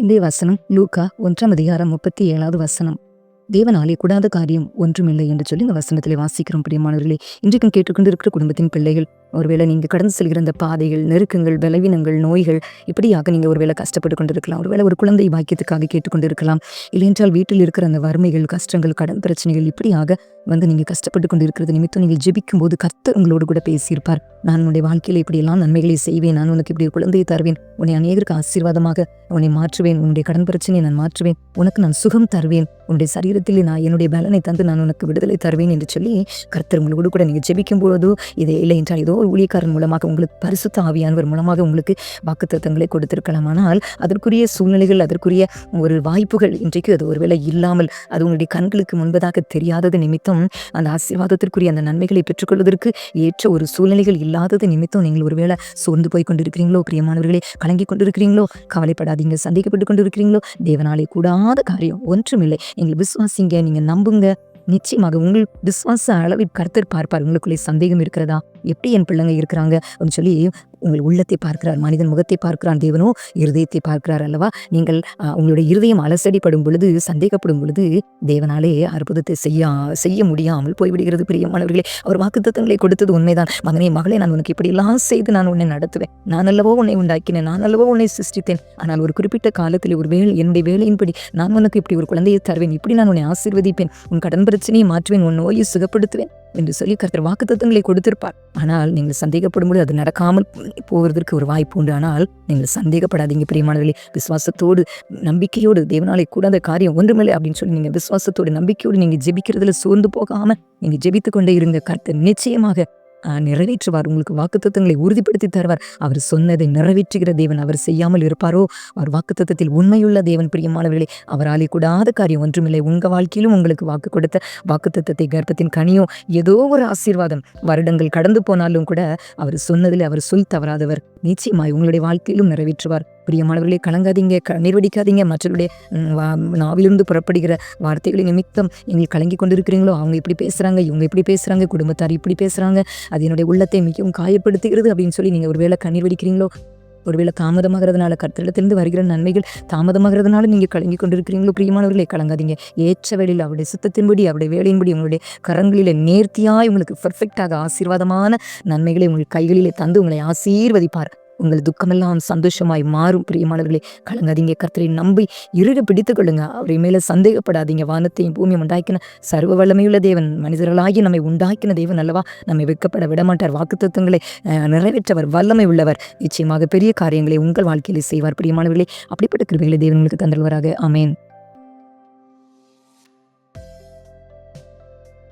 இந்திய வசனம் லூக்கா ஒன்றாம் அதிகாரம் முப்பத்தி ஏழாவது வசனம். தேவனாலே கூடாத காரியம் ஒன்றுமில்லை என்று சொல்லி இந்த வசனத்திலே வாசிக்கிறோம் பிரியமானவர்களே. இன்றைக்கும் கேட்டுக்கொண்டு இருக்கிற குடும்பத்தின் பிள்ளைகள் ஒருவேளை நீங்கள் கடந்து செல்கிற அந்த பாதைகள் நெருக்கங்கள் பலவீனங்கள் நோய்கள் இப்படியாக நீங்கள் ஒருவேளை கஷ்டப்பட்டு கொண்டிருக்கலாம். ஒருவேளை ஒரு குழந்தை பாக்கியத்துக்காக கேட்டுக்கொண்டிருக்கலாம். இல்லையென்றால் வீட்டில் இருக்கிற அந்த வறுமைகள் கஷ்டங்கள் கடன் பிரச்சனைகள் இப்படியாக வந்து நீங்கள் கஷ்டப்பட்டு கொண்டு இருக்கிறது நிமித்தம் நீங்கள் ஜெபிக்கும் போது கர்த்தர் உங்களோடு கூட பேசியிருப்பார். நான் உன்னுடைய வாழ்க்கையில் இப்படியெல்லாம் நன்மைகளை செய்வேன் நான் உனக்கு இப்படி ஒரு குழந்தையை தருவேன் உன்னை அநேகருக்கு ஆசீர்வாதமாக உன்னை மாற்றுவேன் உன்னுடைய கடன் பிரச்சனையை நான் மாற்றுவேன் உனக்கு நான் சுகம் தருவேன் உன்னுடைய சரீரத்தில் நான் என்னுடைய பலனை தந்து நான் உனக்கு விடுதலை தருவேன் என்று சொல்லி கர்த்தர் உங்களோடு கூட நீங்கள் ஜெபிக்கும் பொழுதோ இதே இல்லை என்றால் ஏதோ ஒரு ஊழியக்காரன் மூலமாக உங்களுக்கு பரிசுத்த ஆவியானவர் மூலமாக உங்களுக்கு வாக்குத்தத்தங்களை கொடுத்திருக்கலாம். ஆனால் அதற்குரிய சூழ்நிலைகள் அதற்குரிய ஒரு வாய்ப்புகள் இன்றைக்கு அது ஒருவேளை இல்லாமல் அது உங்களுடைய கண்களுக்கு முன்பதாக தெரியாதது நிமித்தம் அந்த ஆசீர்வாதத்திற்குரிய அந்த நன்மைகளை பெற்றுக்கொள்வதற்கு ஏற்ற ஒரு சூழ்நிலைகள் இல்லாதது நிமித்தம் நீங்கள் ஒருவேளை சோர்ந்து போய் கொண்டிருக்கிறீங்களோ பிரியமானவர்களே கலங்கி கொண்டிருக்கிறீங்களோ கவலைப்படாதீங்க சந்தேகப்பட்டு கொண்டிருக்கிறீங்களோ தேவனாலே கூடாத காரியம் ஒன்றுமில்லை. விஸ்வ விசுவாசிங்க நீங்க நம்புங்க. நிச்சயமாக உங்கள் விசுவாச அளவில் கருத்தர் பார்ப்பார். உங்களுக்குள்ளே சந்தேகம் இருக்கிறதா? எப்படி என் பிள்ளைங்க இருக்கிறாங்க? அப்படின்னு சொல்லி உங்கள் உள்ளத்தை பார்க்கிறார் மனிதன் முகத்தை பார்க்கிறான் தேவனோ இருதயத்தை பார்க்கிறார் அல்லவா? நீங்கள் உங்களுடைய இருதயம் அலசடிப்படும் பொழுது சந்தேகப்படும் பொழுது தேவனாலே அற்புதத்தை செய்ய செய்ய முடியாமல் போய்விடுகிறது பிரியமானவர்களே. அவர் வாக்குத்தங்களை கொடுத்தது உண்மைதான். மகனே மகளே நான் உனக்கு இப்படியெல்லாம் செய்து நான் உன்னை நடத்துவேன். நான் அல்லவோ உன்னை உண்டாக்கினேன் நான் அல்லவோ உன்னை சிருஷ்டித்தேன். ஆனால் ஒரு குறிப்பிட்ட காலத்தில் ஒரு வேலை என்னுடைய வேலையின்படி நான் உனக்கு இப்படி ஒரு குழந்தையை தருவேன். இப்படி நான் உன்னை ஆசீர்வதிப்பேன். உன் கடன் பிரச்சனையை மாற்றுவேன் உன் நோயை சுகப்படுத்துவேன் என்று சொல்லி கருத்தர் வாக்கு தத்துவங்களை கொடுத்திருப்பார். ஆனால் நீங்கள் சந்தேகப்படும் பொழுது அது நடக்காமல் போவதற்கு ஒரு வாய்ப்பு உண்டு. ஆனால் நீங்கள் சந்தேகப்படாதீங்க பிரியமானவர்களே. விசுவாசத்தோடு நம்பிக்கையோடு தேவனாலே கூடாத காரியம் ஒன்றுமில்லை அப்படின்னு சொல்லி நீங்கள் விசுவாசத்தோடு நம்பிக்கையோடு நீங்கள் ஜெபிக்கிறதுல சோர்ந்து போகாமல் நீங்கள் ஜெபித்து கொண்டே இருங்க. கருத்து நிச்சயமாக நிறைவேற்றுவார். உங்களுக்கு வாக்குத்தத்தங்களை உறுதிப்படுத்தி தருவார். அவர் சொன்னதை நிறைவேற்றுகிற தேவன் அவர் செய்யாமல் இருப்பாரோ? அவர் வாக்குத்தத்தத்தில் உண்மையுள்ள தேவன் பிரியமானவர்களே அவராலே கூடாத காரியம் ஒன்றுமில்லை. உங்க வாழ்க்கையிலும் உங்களுக்கு வாக்கு கொடுத்த வாக்குத்தத்தத்தை கர்ப்பத்தின் கனியோ ஏதோ ஒரு ஆசீர்வாதம். வருடங்கள் கடந்து போனாலும் கூட அவர் சொன்னதில் அவர் சொல் தவறாதவர். நிச்சயமாய் உங்களுடைய வாழ்க்கையிலும் நிறைவேற்றுவார். பிரியமானவர்களே கலங்காதீங்க கண்ணீர் வடிக்காதீங்க மற்றவருடைய நாவிலிருந்து புறப்படுகிற வார்த்தைகளின் நிமித்தம் நீங்கள் கலங்கி கொண்டிருக்கிறீங்களோ அவங்க இப்படி பேசுகிறாங்க இவங்க இப்படி பேசுகிறாங்க குடும்பத்தார் இப்படி பேசுகிறாங்க அது என்னுடைய உள்ளத்தை மிகவும் காயப்படுத்துகிறது அப்படின்னு சொல்லி நீங்கள் ஒருவேளை கண்ணீர் வடிக்கிறீங்களோ ஒருவேளை தாமதமாகிறதுனால கர்த்தரிடத்திலிருந்து வருகிற நன்மைகள் தாமதமாகிறதுனால நீங்க கலங்கி கொண்டிருக்கிறீங்களோ பிரியமானவர்களே கலங்காதீங்க. ஏற்ற வேளையில் அவருடைய சுத்தத்தின்படி அவருடைய வேலையின்படி உங்களுடைய கரங்களிலே நேர்த்தியாய் உங்களுக்கு பர்ஃபெக்டாக ஆசீர்வாதமான நன்மைகளை உங்கள் கைகளிலே தந்து உங்களை ஆசீர்வதிப்பார். உங்கள் துக்கமெல்லாம் சந்தோஷமாய் மாறும். பிரியமானவர்களே கலங்காதீங்க. கர்த்தரை நம்பி இருக பிடித்துக் கொள்ளுங்க. அவரை மேலே சந்தேகப்படாதீங்க. வானத்தையும் பூமியும் உண்டாக்கின சர்வ வல்லமையுள்ள தேவன் மனிதர்களாகி நம்மை உண்டாக்கின தேவன் அல்லவா? நம்மை வெட்கப்பட விடமாட்டார். வாக்கு தத்துவங்களை நிறைவேற்றவர் வல்லமை உள்ளவர். நிச்சயமாக பெரிய காரியங்களை உங்கள் வாழ்க்கையிலே செய்வார். பிரியமானவர்களே அப்படிப்பட்ட கிருபைகளை தேவன் உங்களுக்கு தந்தல்வராக அமேன்